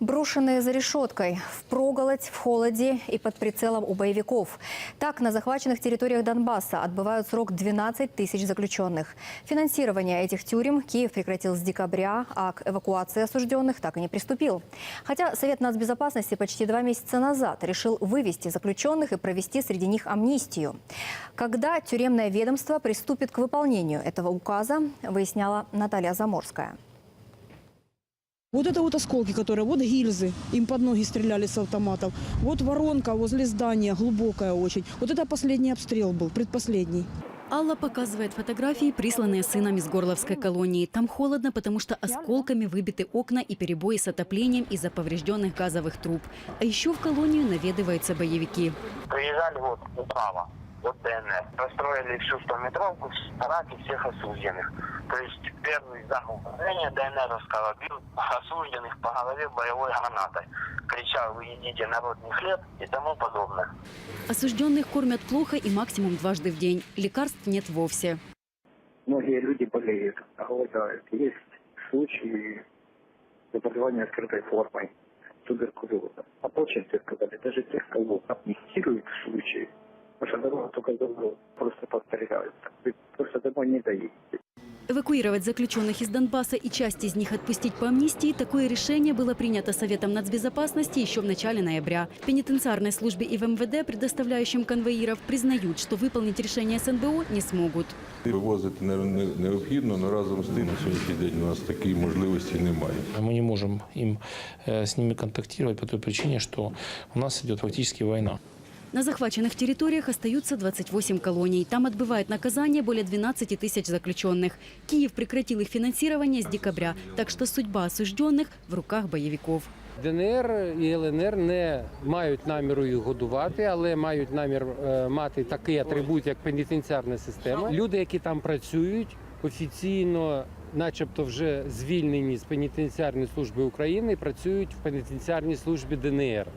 Брошенные за решеткой, впроголодь, в холоде и под прицелом у боевиков. Так, на захваченных территориях Донбасса отбывают срок 12 тысяч заключенных. Финансирование этих тюрем Киев прекратил с декабря, а к эвакуации осужденных так и не приступил. Хотя Совет нацбезопасности почти два месяца назад решил вывести заключенных и провести среди них амнистию. Когда тюремное ведомство приступит к выполнению этого указа, выясняла Наталья Заморская. Вот это вот осколки, которые, вот гильзы, им под ноги стреляли с автоматов. Вот воронка возле здания, глубокая очень. Вот это последний обстрел был, предпоследний. Алла показывает фотографии, присланные сыном из Горловской колонии. Там холодно, потому что осколками выбиты окна и перебои с отоплением из-за поврежденных газовых труб. А еще в колонию наведываются боевики. Приезжали вот управа, вот ДНР. Построили всю стометровку, старати всех осужденных. То есть первый управления ДНРовского бил осужденных по голове боевой гранатой. Кричал, вы едите народный хлеб и тому подобное. Осужденных кормят плохо и максимум дважды в день. Лекарств нет вовсе. Многие люди болеют, голодают. Есть случаи заболевания скрытой формой туберкулеза. А получается сказали, даже тех, кого амнистируют в случае, ваша дорога только домой просто подстригаются. Вы просто домой не доедете. Эвакуировать заключенных из Донбасса и часть из них отпустить по амнистии – такое решение было принято Советом нацбезопасности еще в начале ноября. В пенитенциарной службе и в МВД, предоставляющем конвоиров, признают, что выполнить решение СНБО не смогут. Вивозити не- не- необхідно, але разом з тим на сьогоднішній день у нас такої можливості немає. Мы не можем им, э, с ними контактировать по той причине, что у нас идет фактически война. На захваченных территориях остаются 28 колоний. Там отбывает наказание более 12 тысяч заключенных. Киев прекратил их финансирование с декабря, так что судьба осужденных в руках боевиков. ДНР і ЛНР не мають наміру їх годувати, але мають намір е, мати такий атрибут, як пенітенціарна система. Люди, які там працюють, офіційно, начебто, вже звільнені з пенітенціарної служби України, працюють в пенітенціарній службі ДНР.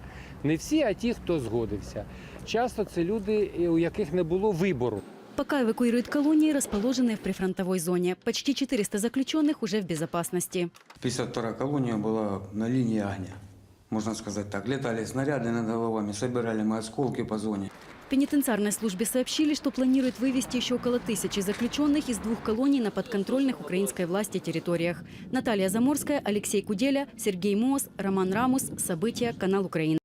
Не всі, а ті, хто згодився. Часто це люди, у яких не було вибору. Пока эвакуируют колонии, расположенные в прифронтовой зоне. Почти 400 заключенных уже в безопасности. 52-я колония была на линии огня, можно сказать так. Летали снаряды над головами, собирали мы осколки по зоне. Пенитенциарной службе сообщили, что планируют вывести еще около тысячи заключенных из двух колоний на подконтрольных украинской власти территориях. Наталья Заморская, Алексей Куделя, Сергей Мос, Роман Рамус. События. Канал Украина.